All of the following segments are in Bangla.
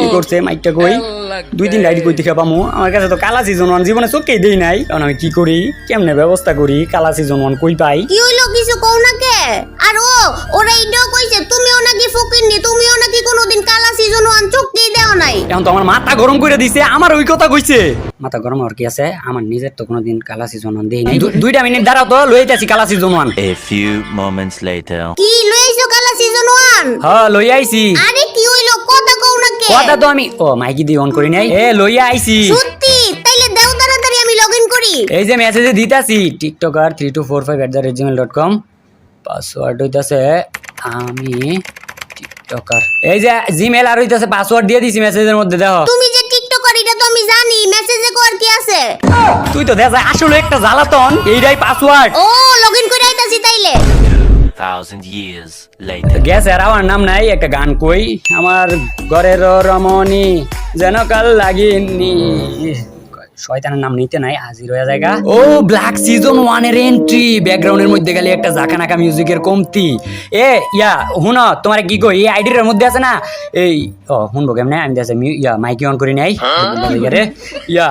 কি করছে মাইকটা কই? দুই দিন রাইড কই দেখা পামু? আমার কাছে তো কালা সিজন ওয়ান জীবনে চোখেই দেই নাই। কারণ আমি কি করি? কেমনে ব্যবস্থা করি? কালা সিজন ওয়ান কই পাই? কি হইল কিছু কও না কে আর ও ওরা কইছে তুমিও নাকি ফকিরনি তুমিও নাকি কোনোদিন কালা সিজন ওয়ান চুক্তি দেও নাই। এখন তো আমার মাথা গরম করে দিছে আমার ওই কথা কইছে। মাথা গরম আর কি আছে? আমার নিজের তো কোনোদিন কালা সিজন ওয়ান দেই নাই। দুইটা মিনিট দাঁড়াও তো লইতাছি কালা season one A few moments later. কি ওয়ান হ্যাঁ লই আইছি। আরে কি হইল? কথা কও না কে? কথা তো আমি ও মাইকি দিয়ে অন করি নাই এ লইয়া আইছি। সত্যি? তাইলে দাও তাড়াতাড়ি আমি লগ ইন করি। এই যে মেসেজে দিতাছি TikToker three two four five at the rate Gmail dot com password হইতাছে আমি টিকটকার এই যে জিমেল আর হইতাছে পাসওয়ার্ড দিয়ে দিছি মেসেজের মধ্যে দেখো। তুমি যে টিকটকার এটা তো আমি জানি। মেসেজে কর কি আছে? তুই তো দেখা আসলে একটা জ্বালাতন এইটাই পাসওয়ার্ড ও লগ ইন করে Thousand years later. গ্যাস আর আমার নাম নাই, একটা গান কই আমার ঘরের রমণী যেন কাল লাগিনি শয়তানের নাম নিতে নাই হাজির হয়ে জায়গা ও ব্ল্যাক সিজন ওয়ানের এন্ট্রি ব্যাকগ্রাউন্ডের মধ্যে গেলে একটা জাকানাকা মিউজিকের কমতি। এ ইয়া হুন তোমার কি কই? এই আইডির মধ্যে আছে না? এই ও শুনব কেমনে? আমি দেশে ইয়া মাইকি অন করি নাই। রে ইয়া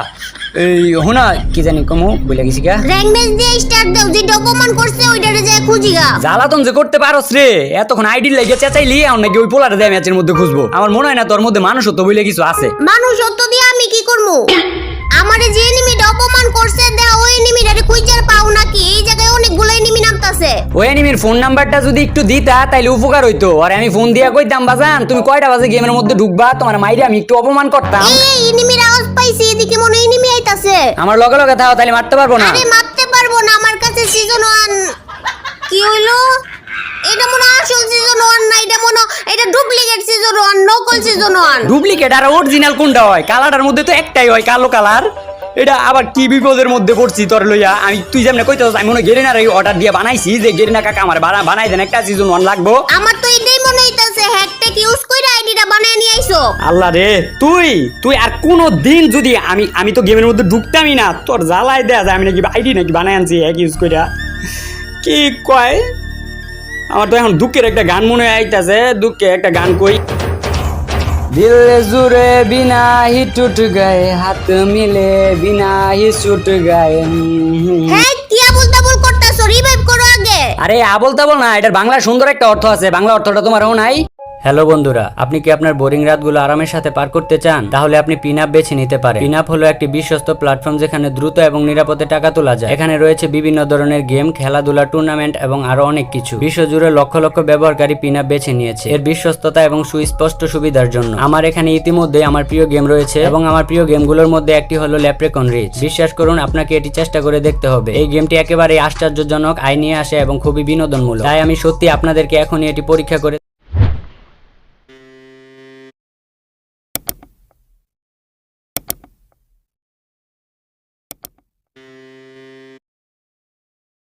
এই হুনা কি জানি কমু বলে গেছি কা র্যাঙ্ক ম্যাচ দিয়ে স্টার্ট দাও যেটা অপমান করছে ওইটারে যায় খুঁজিগা জ্বালাতন যে করতে পারস রে এতক্ষণ আইডি লেগে চেঁচাইলি আমার নাকি ওই পোলারে দেয় ম্যাচের মধ্যে খুঁজবো। আমার মনে হয় না তোর মধ্যে মানুষ তো বলে কিছু আছে। মানুষ সত্য দিয়ে আমি কি করব আমারে যে এনিমিটা অপমান করছে দেয়া ওই এনিমিটারে খুঁজার পাও নাকি? এই জায়গায় অনেকগুলো এনিমি নামতাছে। ওই এনিমির ফোন নাম্বারটা যদি একটু দিতা তাইলে উপকার হইতো। আর আমি ফোন দিয়া কইতাম বাজান তুমি কয়টা বাজে গেমের মধ্যে ঢুকবা? তোমার মাইরে আমি একটু অপমান করতাম। এই এনিমির আওয়াজ পাইছি এদিকে মনে এনিমি আইতাছে। আমার লগে লগে থাও তাইলে মারতে পারব না। আরে মারতে পারব না আমার কাছে সিজন 1 নকল সিজন ওয়ান ডুপ্লিকেট আর অরিজিনাল কোনটা হয়? কালারটার মধ্যে তো একটাই হয় কালো কালার এটা আবার কি বিপদের মধ্যে পড়ছি তোর লইয়া? আমি তুই যেমন কইতে আমি মনে গেরিনার অর্ডার দিয়ে বানাইছি যে গেরিনা কাকা আমার বানা- বানাই দেন একটা সিজন ওয়ান লাগবো। আমার তো এটাই মনে হইতাছে হ্যাকটেক ইউজ কইরা আইডিটা বানায় নিয়ে আইছো আল্লাহ রে তুই তুই আর কোনো দিন যদি আমি আমি তো গেমের মধ্যে ঢুকতামই না তোর জ্বালাই দেয়া যায় আমি নাকি আইডি নাকি বানাই আনছি এক ইউজ কইরা। কি কয়? আমার তো এখন দুঃখের একটা গান মনে আইতাছে দুঃখে একটা গান কই দিল জুড়ে বিনা হি টুট গায়ে হাত মিলে বিনা হি छूट গায়ে। হ্যাঁ কি আবুল তাবুল করতাছো? রিভাইভ করো আগে। আরে আবল তাবল না এটার বাংলা সুন্দর একটা অর্থ আছে। বাংলা অর্থটা তোমারও নাই। হ্যালো বন্ধুরা, আপনি কি আপনার বোরিং রাতগুলো আরামের সাথে পার করতে চান? তাহলে আপনি পিনআপ বেছে নিতে পারেন। পিনআপ হলো একটি বিশ্বস্ত প্ল্যাটফর্ম যেখানে দ্রুত এবং নিরাপদে টাকা তোলা যায়। এখানে রয়েছে বিভিন্ন ধরনের গেম, খেলাধুলা, টুর্নামেন্ট এবং আরও অনেক কিছু। বিশ্বজুড়ে লক্ষ লক্ষ ব্যবহারকারী পিনআপ বেছে নিয়েছে। এর বিশ্বস্ততা এবং সুস্পষ্ট সুবিধার জন্য। আমার এখানে ইতিমধ্যে আমার প্রিয় গেম রয়েছে এবং আমার প্রিয় গেমগুলোর মধ্যে একটি হলো ল্যাপ্রেকন রিচ। বিশ্বাস করুন, আপনাকে এটি চেষ্টা করে দেখতে হবে। এই গেমটি একেবারে আশ্চর্যজনক, আয় নিয়ে আসে এবং খুবই বিনোদনমূলক। তাই আমি সত্যি আপনাদেরকে এখনই এটি পরীক্ষা করে